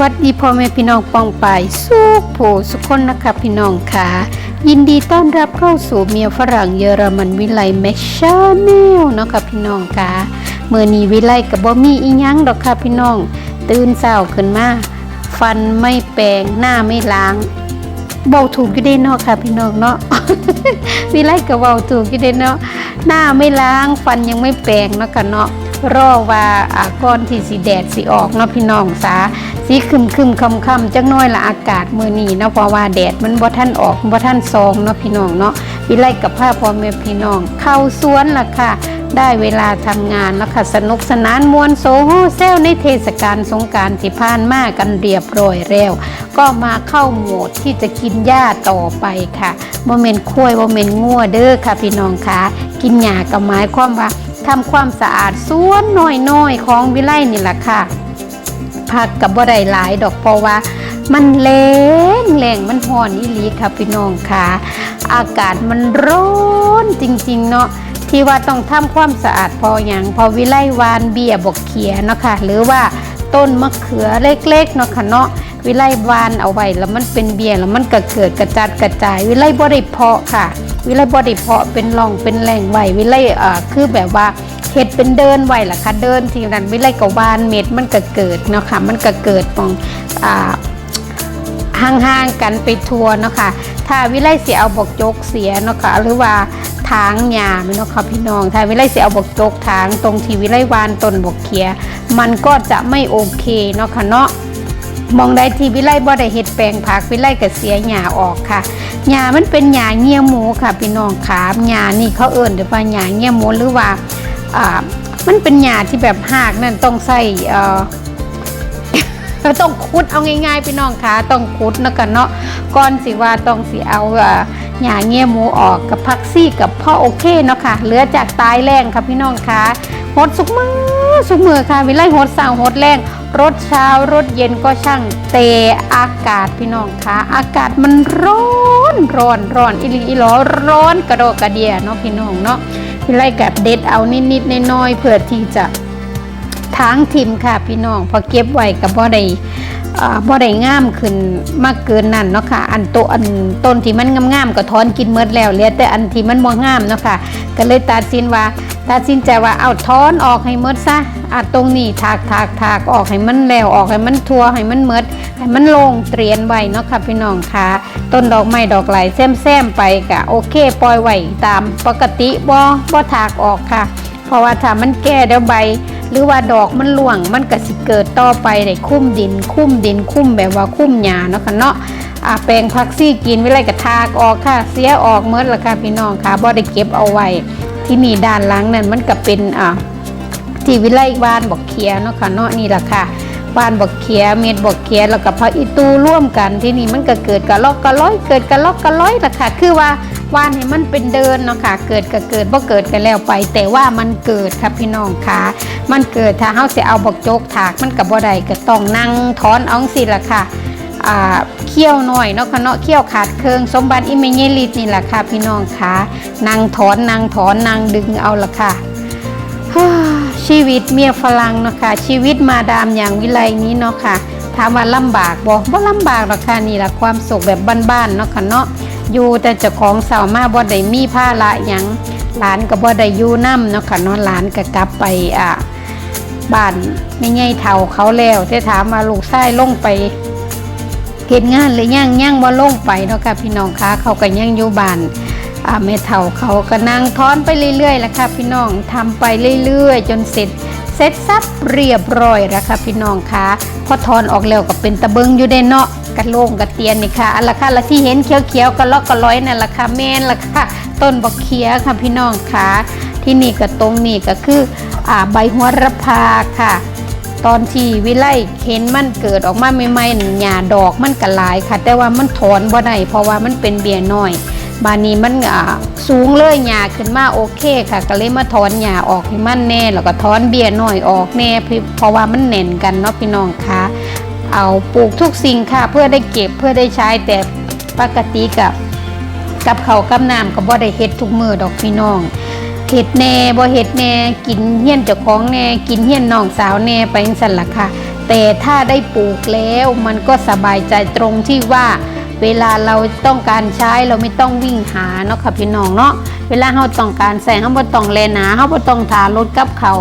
วัสดีพ่อแม่พี่น้องปองไปายสุขผู้สุขคนนะคะพี่น้องค่ะ ยินดีต้อนรับเข้าสู่เมียฝรั่งเยอรมันวิไลแมชชาแนลเนาะค่ะพี่น้องค่ะเมื่อนี้วิไลกับบ่มีอีหยังดอกค่ะพี่น้อง ตื่นเช้าขึ้นมาฟันไม่แปรงหน้าไม่ล้างเบาถูกอยู่ได้เนาะค่ะพี่น้องเนาะวิไลกับเบาถูกอยู่ได้เนาะหน้าไม่ล้างฟันยังไม่แปรงเนาะค่ะเนาะ รอว่าอาก้อนที่สีแดดสีออกเนาะพี่น้องสาสีคึมคึมคำคำจักหน้อยละอากาศมือนีเนาะเพราะว่าแดดมันบ่ท่านออกบ่ท่านซองเนาะพี่น้องเนาะวิไลกับผ้าพ่อแม่พี่น้อง เข้าสวนละค่ะ ได้เวลาทำงานแล้วค่ะสนุกสนานมวนโซโฮเซลในเทศกาลสงการที่ผ่านมากันเรียบร้อยแล้วก็มาเข้าโหมดที่จะกินหญ้าต่อไปค่ะบ่แม่นคุ้ยบ่แม่นงัวเด้อค่ะพี่น้องค่ะกินหญ้าก็หมายความว่า ทำความสะอาดสวนน้อยๆของวิไลนี่แหละค่ะผักกับบ่ได้หลายดอกเพราะว่า มันแรงแรงมันห่อนอีหลีค่ะพี่น้องค่ะ อากาศมันร้อนจริงๆเนาะที่ว่าต้องทำความสะอาดพออย่างพอวิไลวานเบียบกเขียเนาะค่ะหรือว่าต้นมะเขือเล็กๆเนาะค่ะเนาะวิไลวานเอาไว้แล้วมันเป็นเบียแล้วมันก็เกิดกระจัดกระจายวิไลบ่ได้เพาะค่ะ วิไลบ่ได้เพาะเป็นร่องเป็นแหล่งไหววิไลอ่อคือแบบว่าเห็ดเป็นเดินไหวล่ะค่ะเดินทีนั้นวิไลกวานเม็ดมันก็เกิดเนาะค่ะมันก็เกิดปองอ่าห่างๆกันไปทัวร์เนาะค่ะถ้าวิไลเสียเอาบกจกเสียเนาะค่ะหรือว่าทางหยาเนาะค่ะพี่น้องถ้าวิไลเสียเอาบกจกทางตรงที่วิไลวานต้นบกเขีย มันก็จะไม่โอเคเนาะค่ะเนาะ มองได้ที่วิไลบ่ได้เฮ็ดแปลงผักวิไลก็เสียหญ้าออกค่ะหญ้ามันเป็นหญ้าเงี้ยหมูค่ะพี่น้องขาหญ้านี่เขาเอิ้นว่าหญ้าเงี้ยหมูหรือว่าอ่ามันเป็นหญ้าที่แบบหากนั่นต้องใส่เอ่อต้องคุดเอาง่ายๆพี่น้องคะต้องคุดนะกันเนาะก่อนสิว่าต้องสิเอาหญ้าเงี้ยหมูออกกับพักซี่กับพ่อโอเคเนาะค่ะเหลือจากตายแรงค่ะพี่น้องคะหดสุกมือสุกมือค่ะวิไลหดสาวหดแรง รถเช้ารถเย็นก็ช่างเตอากาศพี่น้องคะอากาศมันร้อนร้อนร้อนอิลีอีหลอร้อนกระโดกกระเดียเนาะพี่น้องเนาะพี่ไลกับเด็ดเอานิดๆน้อยๆเพื่อที่จะ ทางทิมค่ะพี่น้องพอเก็บไว้กับบ่ได้อ่าบ่ได้งามขึ้นมากเกินนั่นเนาะค่ะ อันโตอันต้นที่มันงามๆก็ถอนกินเมดแล้วเหลือแต่อันที่มันบ่งามเนาะค่ะ ก็เลยตัดสินว่าตัดสินใจว่าเอาถอนออกให้หมดซะอะตรงนี้ถากถากถากออกให้มันแล้วออกให้มันทั่วให้มันหมดให้มันลงเตรียนไว้เนาะค่ะพี่น้องค่ะ ต้นดอกไม้ดอกไหลแซมๆไปก็โอเคปล่อยไว้ตามปกติบ่บ่ถากออกค่ะ เพราะว่าถ้ามันแก่เดี๋ยวใบ หรือว่าดอกมันหลวงมันก็สิเกิดต่อไปได้คุ้มดิน คุ้มดิน คุ้มแบบว่าคุ้มหญ้าเนาะค่ะเนาะอ่าแปลงพักซี่กินไว้ไรกระทากออกค่ะ เสียออกเมื่อละค่ะพี่น้องค่ะบ่ได้เก็บเอาไว้ ที่นี่ด้านหลังนั่นมันก็เป็นอ่าที่วิไลวานบอกเขียเนาะค่ะเนาะนี่แหละค่ะวานบอกเขียเม็ดบอกเขียแล้วก็พักอีตูร่วมกันที่นี่มันก็เกิดกระลอกกระร้อยเกิดกระลอกกระร้อยละค่ะคือว่า ว่านให้มันเป็นเดินเนาะค่ะ เกิดก็เกิดบ่เกิดกันแล้วไป แต่ว่ามันเกิดค่ะพี่น้องค่ะ มันเกิดถ้าเฮาสิเอาบกโจกถากมันก็บ่ได้ก็ต้องนั่งถอนเอาสิล่ะค่ะอ่าเคี่ยวหน่อยเนาะคะเนาะเคี่ยวขาดเคืองสมบัติอิเมเยลิตนี่แหละค่ะพี่น้องค่ะนั่งถอนนั่งถอนนั่งดึงเอาละค่ะฮ่าชีวิตเมียฝรั่งเนาะค่ะชีวิตมาดามอย่างวิไลนี้เนาะค่ะถามว่าลำบากบ่บ่ลำบากหรอกค่ะนี่แหละความสุขแบบบ้านๆเนาะค่ะเนาะ อยู่แต่เจ้าของเสามาบ่ได้มีภาระหยังหลานก็บ่ได้อยู่นํเนาะค่ะนาะหลานก็กลับไปอ่าบ้านไม่ใหญ่เฒ่าเขาแล้วแต่ถามว่าลูกชายลงไปเฮ็ดงานหรือยังยังบ่ลงไปเนาะค่ะพี่น้องคะเขาก็ยังอยู่บ้านอ่าแม่เฒ่าเขาก็นั่งทอนไปเรื่อยๆแล้วค่ะพี่น้องทำไปเรื่อยๆ จนเสร็จเสร็จสับเรียบร้อยแล้วค่ะพี่น้องคะพอทอนออกแล้วก็เป็นตะเบิงอยู่ได้เนาะ กระโล่งกระเตียนนี่ค่ะอันละค่ะและที่เห็นเขียวๆกระลอกกระร้อยนั่นละค่ะแม่นละค่ะต้นบักเขียค่ะพี่น้องค่ะ ที่นี่ก็ตรงนี้ก็คืออ่าใบหัวระพาค่ะ ตอนที่วิไลเห็นมันเกิดออกมาใหม่ๆนั่นหญ้าดอกมันก็หลายค่ะ แต่ว่ามันถอนบ่ได้เพราะว่ามันเป็นเบี้ยน้อยบานี้มันสูงเลยหญ้าขึ้นมาโอเคค่ะ ก็เลยมาถอนหญ้าออกให้มันแน่ แล้วก็ถอนเบี้ยน้อยออกแน่เพราะว่ามันแน่นกันเนาะพี่น้องคะ เอาปลูกทุกสิ่งค่ะเพื่อได้เก็บเพื่อได้ใช้แต่ปกติกับกับเขากับน้ำก็บ่ได้เฮ็ดทุกมือดอกพี่น้องเฮ็ดแหน่บ่เฮ็ดแหน่กินเฮี้ยนเจ้าของแหน่กินเฮี้ยนน้องสาวแหน่ไปจังซั่นละค่ะ แต่ถ้าได้ปลูกแล้วมันก็สบายใจตรงที่ว่าเวลาเราต้องการใช้เราไม่ต้องวิ่งหาเนาะค่ะพี่น้องเนาะเวลาเราต้องการแสงเราบ่ต้องแลหนาเราบ่ต้องทารถกับเขา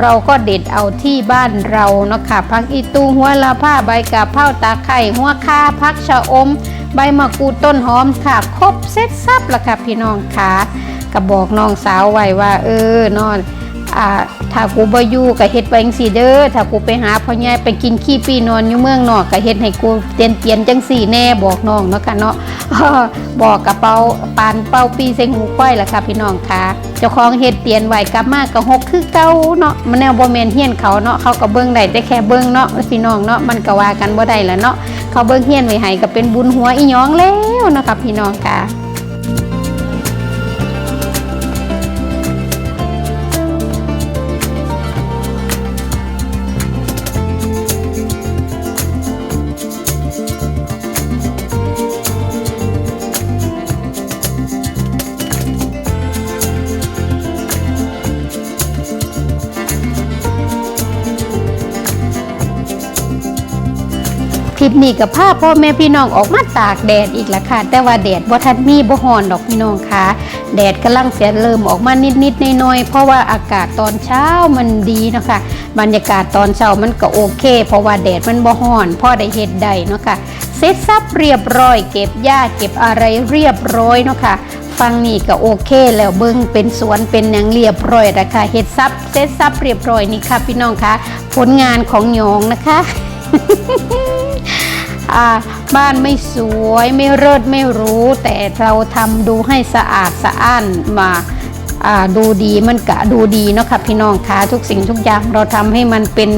เราก็เด็ดเอาที่บ้านเราเนาะค่ะพักอีตูหัวละผ้าใบกาเพราตาไคร่หัวคาพักชะอม ใบมะกรูดต้นหอมค่ะ ครบเซ็ตซับแล้วค่ะพี่น้องค่ะก็บอกน้องสาวไว้ว่า เออนอนอ่าถ้ากูบ่อยู่ก็เฮ็ดไปจังซี่เด้อถ้ากูไปหาพ่อใหญ่ไปกินขี้ปีนอนอยู่เมืองนอกก็เฮ็ดให้กูเตียนเตียนจังซี่แน่บอกน้องเนาะค่ะเนาะบอกกระเป๋าปานเป้าปีเซ็งหูควายล่ะค่ะพี่น้องค่ะ เจ้าของเฮ็ดเตียนไหวกลับมาก็หกคือเก้าเนาะมันแนวบ่แมนเฮียนเขาเนาะเขาก็เบิ้งได้แต่แค่เบิ้งเนาะพี่น้องเนาะมันก็ว่ากันบ่ได้แหละเนาะเขาเบิ้งเฮียนไว้ให้ก็เป็นบุญหัวอีหยองแล้วนะคะพี่น้องค่ะ ปนี้กับภาพพ่อแม่พี่น้องออกมาตากแดดอีกแล้วค่ะ แต่ว่าแดดบ่ทันมีบ่ฮ้อนดอกพี่น้องค่ะ แดดกำลังเสียเริ่มออกมานิดๆน้อยๆเพราะว่าอากาศตอนเช้ามันดีเนาะค่ะบรรยากาศตอนเช้ามันก็โอเค เพราะว่าแดดมันบ่ฮ้อนพ่อได้เฮ็ดได้เนาะค่ะเสร็จสับเรียบร้อย เก็บหญ้าเก็บอะไรเรียบร้อยเนาะค่ะฟังนี่ก็โอเคแล้วเบิ้งเป็นสวนเป็นอย่างเรียบร้อยนะคะเฮ็ดซับเสร็จซับเรียบร้อยนี่ค่ะพี่น้องคะผลงานของหยองนะคะ อาบ้านไม่สวยไม่เลิศไม่รู้ แต่เราทำดูให้สะอาดสะอ้านมาดูดีมันกะดูดีเนาะค่ะพี่น้องคะทุกสิ่งทุกอย่างเราทำให้มันเป็น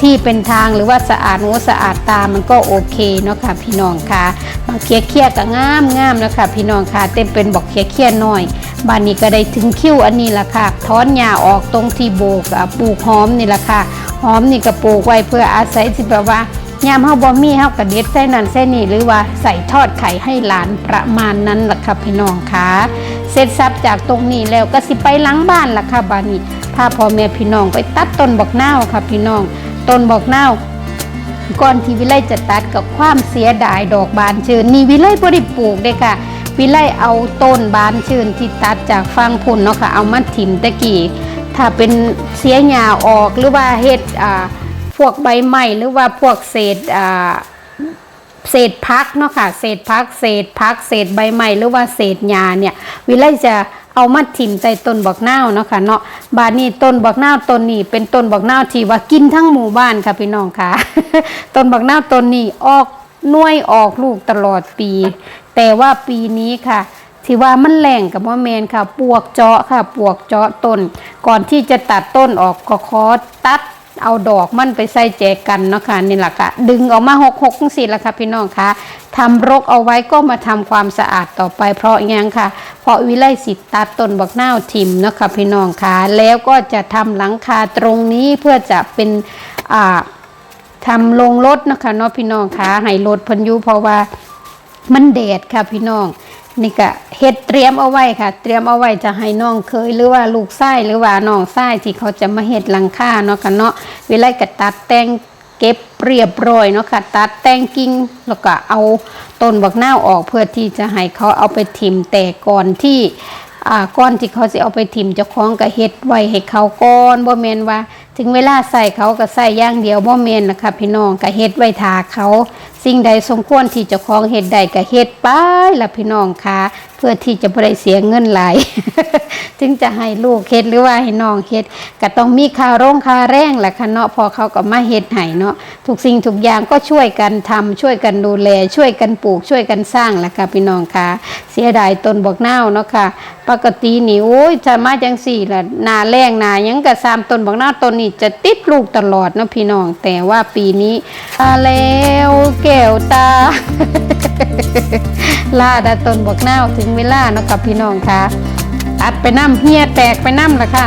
ที่เป็นทางหรือว่าสะอาดหูสะอาดตามันก็โอเคเนาะค่ะพี่น้องคะมางเคียเคียก็งามงามๆแล้วค่ะพี่น้องคะเต็มเป็นบอกเคียเคียหน่อยบ้านนี้ก็ได้ถึงคิ้วอันนี้ละค่ะถอนหญ้าออกตรงที่โบกปลูกหอมนี่ละค่ะหอมนี่ก็ปลูกไว้เพื่ออาศัยที่แบบว่า ยามเฮาบ่มีเฮาก็เด็ดใส่นั่นใส่นี่หรือว่าใส่ทอดไข่ให้หลานประมาณนั้นล่ะค่ะพี่น้องค่ะเสร็จสับจากตรงนี้แล้วก็สิไปล้างบ้านล่ะค่ะบานี้พาพ่อแม่พี่น้องไปตัดต้นบอกนาวค่ะพี่น้องต้นบอกนาวก่อนที่วิไลจะตัดกับความเสียดายดอกบานเชิญนี่วิไลบ่ได้ปลูกเด้ค่ะ วิไลเอาต้นบานเชิญที่ตัดจากฟางพุ่นเนาะค่ะเอามาถิ่มตะกี้ถ้าเป็นเสียหญ้าออกหรือว่าเฮ็ดอ่า พวกใบไม้หรือว่าพวกเศษอ่าเศษพักเนาะค่ะเศษพักเศษพักเศษใบไม้หรือว่าเศษหญ้าเนี่ย วิไลจะเอามาถิ่มใส่ต้นบอกนาวเนาะค่ะเนาะบานนี้ต้นบอกนาวต้นนี้เป็นต้นบอกนาวที่ว่ากินทั้งหมู่บ้านค่ะพี่น้องค่ะ ต้นบอกนาวต้นนี้ออกน่วยออกลูกตลอดปี แต่ว่าปีนี้ค่ะที่ว่ามันแรงกับว่าแมนค่ะ ปวกเจาะค่ะ ปวกเจาะต้น ก่อนที่จะตัดต้นออกก็ขอตัด เอาดอกมันไปใส่แจกันเนาะค่ะนี่แหละค่ะดึงออกมาหกหกสี่ละค่ะพี่น้องคะทำรกเอาไว้ก็มาทำความสะอาดต่อไปเพราะยังค่ะ เพราะวิไลสิตตัดต้นบักนาวทิมเนาะค่ะพี่น้องคะแล้วก็จะทำหลังคาตรงนี้เพื่อจะเป็นอ่าทำลงรถนะคะเนาะพี่น้องคะให้รถพันยุเพราะว่ามันแดดค่ะพี่น้อง นี่ก็เฮ็ดเตรียมเอาไว้ค่ะ เตรียมเอาไว้จะให้น้องเคยหรือว่าลูกไส้หรือว่าน้องไส้ที่เขาจะมาเฮ็ดหลังคาเนาะค่ะเนาะเวลาก็ตัดแต่งเก็บเรียบร้อยเนาะค่ะตัดแต่งกิ่งแล้วก็เอาต้นบักนาออกเพื่อที่จะให้เขาเอาไปถิ่มแต่ก่อนที่อ่าก้อนที่เขาจะเอาไปถิ่มเจ้าของก็เฮ็ดไว้ให้เขาก่อนบ่แมนว่า ถึงเวลาใส่เขาก็ใส่ย่างเดียวบ่แมนนะคะพี่น้องก็เฮ็ดไว้ทาเขา สิ่งใดสมควรที่จ้าของเฮ็ดได้ก็เฮ็ดไปล่ะพี่น้องค่ะเพื่อที่จะบ่ได้เสียเงินหลายถึงจะให้ลูกเฮ็ดหรือว่าให้น้องเฮ็ดก็ต้องมีค่าโรงค่าแรงแหละค่ะเนาะพอเขาก็มาเฮ็ดให้เนาะทุกสิ่งทุกอย่างก็ช่วยกันทำช่วยกันดูแล ช่วยกันปลูก ช่วยกันสร้างแหละค่ะพี่น้องค่ะเสียดายต้นบอกนาวเนาะค่ะ ปกตินี่โอ้ยจะมาจังสี่ละนาแรงนายังกะซามต้นบอกนาวต้นนี้จะติดลูกตลอดเนาะพี่น้องแต่ว่าปีนี้ตาแล้วแกวตา ลาดาต้นบอกหน้าวถึงเวลาเนาะกับพี่น้องค่ะตัดไปน้ำเฮียแตกไปน้ำละค่ะ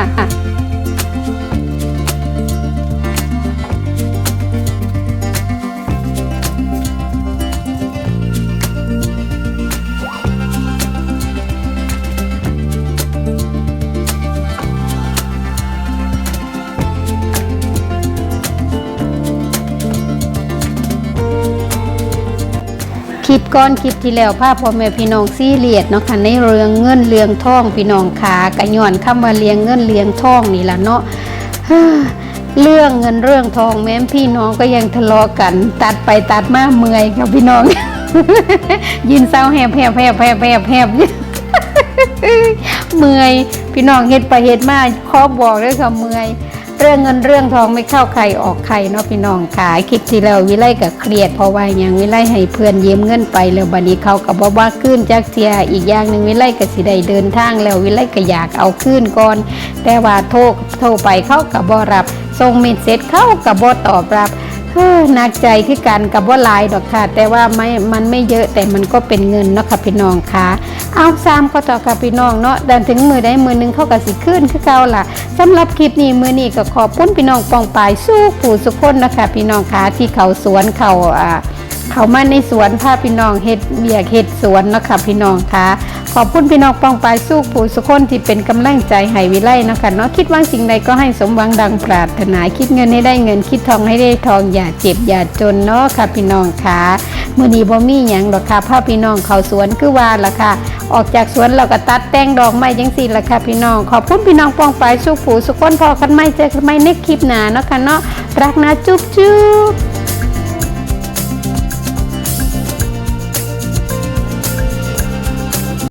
ก้อนคลิปที่แล้วพาพพ่อแม่พี่น้องซีเรียสเนาะค่ะในเรื่องเงินเรื่องทองพี่น้องขากะย้อนคำว่าเลี้ยงเงินเลี้ยงทองนี่ล่ะเนาะเรื่องเงินเรื่องทองแม้พี่น้องก็ยังทะเลาะกัน ตัดไปตัดมาเมื่อยครับพี่น้อง ยินเศร้าแหบแหบแหบแหบแหบแหบเมื่อยพี่น้องเฮ็ดไปเฮ็ดมาขอบอกเลยค่ะเมื่อย เรื่องเงินเรื่องทองไม่เข้าใครออกใครเนาะพี่น้องขายคลิปที่แล้ววิไลก็เครียดเพราะว่าอย่างวิไลให้เพื่อนยืมเงินไปแล้วบัดนี้เขากับอกว่าขึ้นจากเสียอีกอย่างหนึ่งวิไลก็สิได้เดินทางแล้ววิไลก็อยากเอาขึ้นก่อน แต่ว่าโทรโทรไปเขากับบ่รับส่งเมสเต็จเขากับบ่ตอบรับ หนักใจคือกันกับว่าลายดอกค่ะ แต่ว่าไม่มันไม่เยอะแต่มันก็เป็นเงินเนาะค่ะพี่น้องค่ะ เอาซ้ำก็ต่อค่ะพี่น้องเนาะดันถึงมือได้มือหนึงเขาก็สิขึ้นคือเก่าล่ะสำหรับคลิปนี้มือนี้ก็ขอบคุณพี่น้องปองปายสู้ผู้สุกคนนะคะพี่น้องค่ะที่เขาสวนเขาอ่าเขามาในสวนพาพี่น้องเฮ็ดเบียกเฮ็ดสวนเนาะค่ะพี่น้องค่ะ ขอบคุณพี่น้องปองปายสู้ผู้สุคนที่เป็นกำลังใจให้วิไลนะค่ะเนาะคิดว่าสิ่งใดก็ให้สมหวังดังปรารถนาคิดเงินให้ได้เงินคิดทองให้ได้ทองอย่าเจ็บอย่าจนเนาะค่ะพี่น้องค่ะมื้อนี้บ่มีหยังดอกค่ะพาพี่น้องเขาสวนคือว่าล่ะค่ะ ออกจากสวนเราก็ตัดแต่งดอกไม้จังซี่ล่ะค่ะพี่น้อง ขอบคุณพี่น้องปองปายสู้ผู้สุคนพอกันใหม่เจอกันใหม่ในคลิปหนาเนาะค่ะเนาะรักนะจุ๊บจุ๊บ